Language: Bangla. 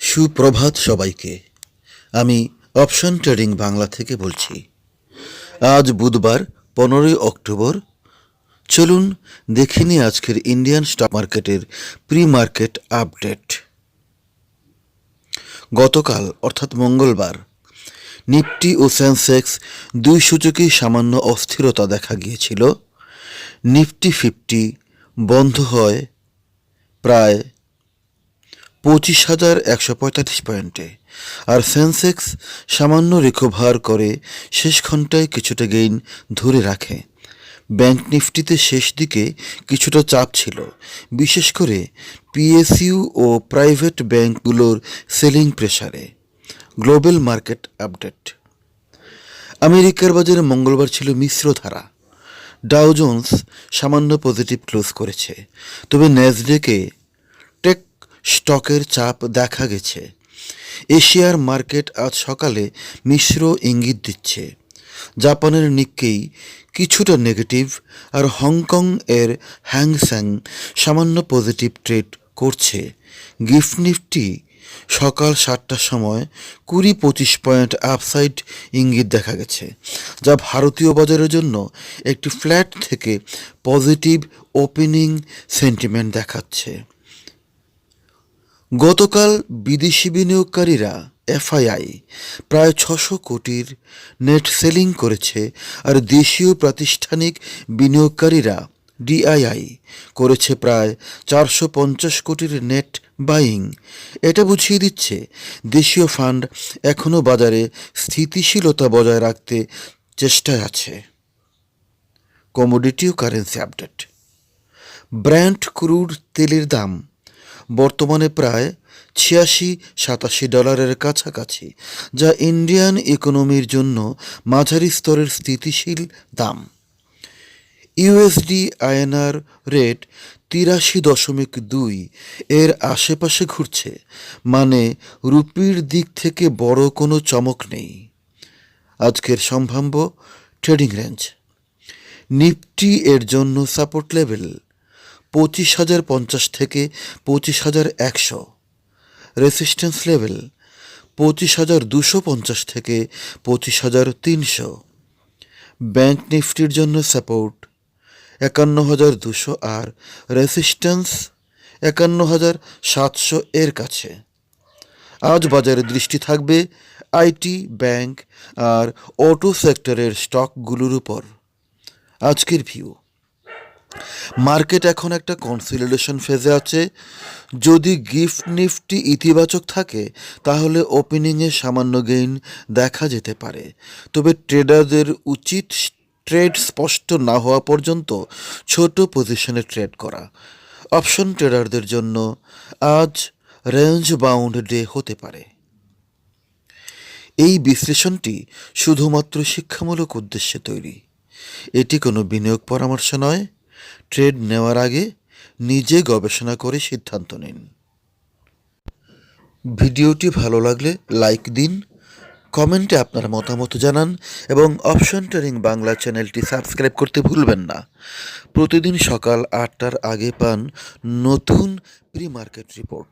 সুপ্রভাত সবাইকে। আমি অপশন ট্রেডিং বাংলা থেকে বলছি। আজ বুধবার, পনেরোই অক্টোবর। চলুন দেখে নিই আজকের ইন্ডিয়ান স্টক মার্কেটের প্রি মার্কেট আপডেট। গতকাল, অর্থাৎ মঙ্গলবার, নিফটি ও সেন্সেক্স দুই সূচকেই সামান্য অস্থিরতা দেখা গিয়েছিল। নিফটি ফিফটি বন্ধ হয় প্রায় পঁচিশ হাজার একশো পঁয়তাল্লিশ পয়েন্টে। আর সেন্সেক্স সামান্য রিকভার করে শেষ ঘন্টায় কিছুটা গেইন ধরে রাখে। ব্যাংক নিফটিতে শেষ দিকে কিছুটা চাপ ছিল। বিশেষ করে পিএসইউ ও প্রাইভেট ব্যাংকগুলোর সেলিং প্রেসারে। Global market update. আমেরিকার বাজারে মঙ্গলবার ছিল মিশ্র ধারা। ডাও জোন্স সামান্য পজিটিভ ক্লোজ করেছে। তবে ন্যাসডেকে স্টকের চাপ দেখা গেছে। এশিয়ার মার্কেট আজ সকালে মিশ্র ইঙ্গিত দিচ্ছে। জাপানের নিক্কেই কিছুটা নেগেটিভ আর হংকং এর হ্যাংস্যাং সামান্য পজিটিভ ট্রেড করছে। গিফট নিফটি সকাল সাতটার সময় কুড়ি পঁচিশ পয়েন্ট আপসাইড ইঙ্গিত দেখা গেছে, যা ভারতীয় বাজারের জন্য একটি ফ্ল্যাট থেকে পজিটিভ ওপেনিং সেন্টিমেন্ট দেখাচ্ছে। গতকাল বিদেশি বিনিয়োগকারীরা এফআইআই, প্রায় ছশো কোটির নেট সেলিং করেছে আর দেশীয় প্রাতিষ্ঠানিক বিনিয়োগকারীরা ডিআইআই করেছে প্রায় চারশো পঞ্চাশ কোটির নেট বাইং। এটা বুঝিয়ে দিচ্ছে, দেশীয় ফান্ড এখনও বাজারে স্থিতিশীলতা বজায় রাখতে চেষ্টায় আছে। কমোডিটি ও কারেন্সি আপডেট ব্র্যান্ড ক্রুড তেলের দাম বর্তমানে প্রায় ছিয়াশি, সাতাশি ডলারের কাছাকাছি, যা ইন্ডিয়ান ইকোনমির জন্য মাঝারি স্তরের স্থিতিশীল দাম। ইউএসডি আইএনআর রেট তিরাশি দশমিক দুই, এর আশেপাশে ঘুরছে মানে রুপির দিক থেকে বড় কোনো চমক নেই। আজকের সম্ভাব্য ট্রেডিং রেঞ্জ। নিফটি এর জন্য সাপোর্ট লেভেল পঁচিশ হাজার পঞ্চাশ থেকে পঁচিশ হাজার একশো। রেসিস্ট্যান্স লেভেল পঁচিশ হাজার দুশো পঞ্চাশ থেকে পঁচিশ হাজার তিনশো। ব্যাংক নিফটির জন্য সাপোর্ট একান্ন হাজার দুশো আর রেসিস্ট্যান্স একান্ন হাজার সাতশো এর কাছে। আজ বাজারে দৃষ্টি থাকবে আইটি ব্যাংক আর অটো সেক্টরের স্টকগুলোর উপর। আজকের ভিউ মার্কেট এখন একটা কনসিলিডেশন ফেজে আছে। যদি গিফট নিফটি ইতিবাচক থাকে, তাহলে ওপেনিংয়ে সামান্য গেইন দেখা যেতে পারে। তবে ট্রেডারদের উচিত ট্রেড স্পষ্ট না হওয়া পর্যন্ত ছোট পজিশনে ট্রেড করা। অপশন ট্রেডারদের জন্য আজ রেঞ্জ বাউন্ড ডে হতে পারে। এই বিশ্লেষণটি শুধুমাত্র শিক্ষামূলক উদ্দেশ্যে তৈরি। এটি কোনো বিনিয়োগ পরামর্শ নয় ট্রেড নেওয়ার আগে নিজে গবেষণা করে সিদ্ধান্ত নিন। ভিডিওটি ভালো লাগলে লাইক দিন কমেন্টে আপনার মতামত জানান এবং অপশন ট্রেনিং বাংলা চ্যানেলটি সাবস্ক্রাইব করতে ভুলবেন না। প্রতিদিন সকাল আটটার আগে পান নতুন প্রি মার্কেট রিপোর্ট